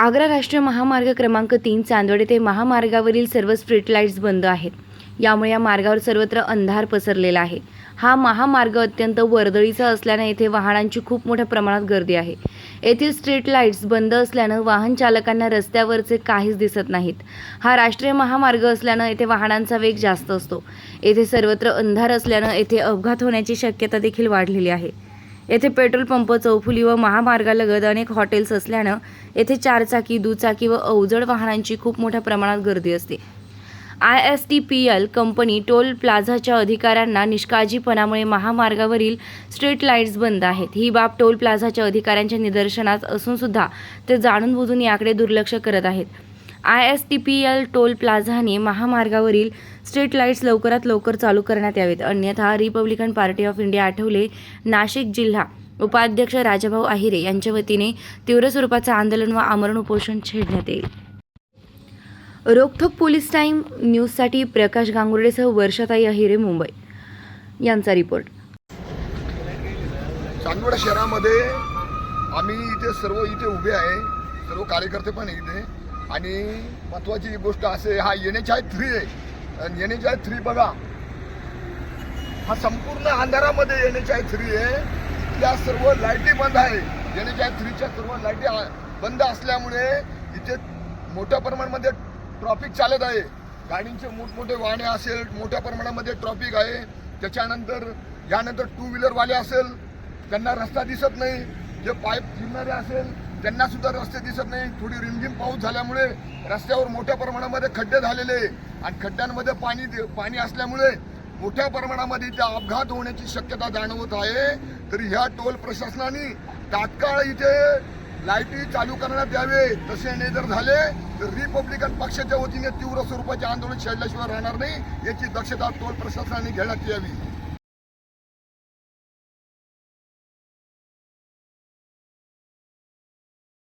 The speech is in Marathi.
आग्रा राष्ट्रीय महामार्ग क्रमांक तीन चांदोड येथे महामार्गावरील सर्व स्ट्रीट लाईट्स बंद आहेत. यामुळे या मार्गावर सर्वत्र अंधार पसरलेला आहे. हा महामार्ग अत्यंत वर्दळीचा असल्याने येथे वाहनांची खूप मोठ्या प्रमाणात गर्दी आहे. येथील स्ट्रीट लाईट्स बंद असल्यानं वाहन चालकांना रस्त्यावरचे काहीच दिसत नाहीत. हा राष्ट्रीय महामार्ग असल्यानं येथे वाहनांचा वेग जास्त असतो. येथे सर्वत्र अंधार असल्यानं येथे अपघात होण्याची शक्यता देखील वाढलेली आहे. येथे पेट्रोल पंप चौफुली व महामार्गालगत अनेक हॉटेल्स असल्यानं येथे चारचाकी दुचाकी व अवजड वाहनांची खूप मोठ्या प्रमाणात गर्दी असते. I S T P L company toll प्लाझाच्या अधिकाऱ्यांना निष्काळजीपणामुळे महामार्गावरील स्ट्रीट लाईट्स बंद आहेत. ही बाब टोल प्लाझाच्या अधिकाऱ्यांच्या निदर्शनास असूनसुद्धा ते जाणून बुजून याकडे दुर्लक्ष करत आहेत. I S T P L toll प्लाझाने महामार्गावरील स्ट्रीट लाईट्स लवकरात लवकर चालू करण्यात यावेत. अन्यथा Republican party of India Athawale Nashik जिल्हा उपाध्यक्ष राजाभाऊ आहिरे यांच्या वतीने तीव्र स्वरूपाचं आंदोलन व आमरण उपोषण छेडण्यात येईल. रोखोक पोलीस टाईम न्यूजसाठी प्रकाश गांगुर्डेसह वर्षाताई अहिरे मुंबई. यांचा रिपोर्ट. चांदवड शहरामध्ये आम्ही इथे सर्व इथे उभे आहे. सर्व कार्यकर्ते पण इथे. आणि महत्वाची गोष्ट असे हा एन एच आय थ्री आहे. एन एच आय थ्री बघा. हा संपूर्ण अंधारामध्ये एन एच आय थ्री आहे. इथल्या सर्व लाईटी बंद आहे. एन एच आय थ्रीच्या सर्व लाईटी बंद असल्यामुळे इथे मोठ्या प्रमाणामध्ये ट्रॉफिक चालत आहे. गाडींचे मोठमोठे वाहने असेल मोठ्या प्रमाणामध्ये ट्रॉफिक आहे. त्याच्यानंतर यानंतर टू व्हीलरवाले असेल. त्यांना रस्ता दिसत नाही. जे पाईप फिरणारे असेल त्यांना सुद्धा रस्ते दिसत नाही. थोडी रिमझिम पाऊस झाल्यामुळे रस्त्यावर मोठ्या प्रमाणामध्ये खड्डे झालेले आणि खड्ड्यांमध्ये पाणी पाणी असल्यामुळे मोठ्या प्रमाणामध्ये इथे अपघात होण्याची शक्यता जाणवत आहे. तरी ह्या टोल प्रशासनाने तात्काळ इथे लाईटी चालू करण्यात यावे. तसे नाही जर झाले. तर रिपब्लिकन पक्षाच्या वतीने तीव्र स्वरूपाचे आंदोलन छेडल्याशिवाय राहणार नाही. याची दक्षता टोल प्रशासनाने घेण्यात यावी.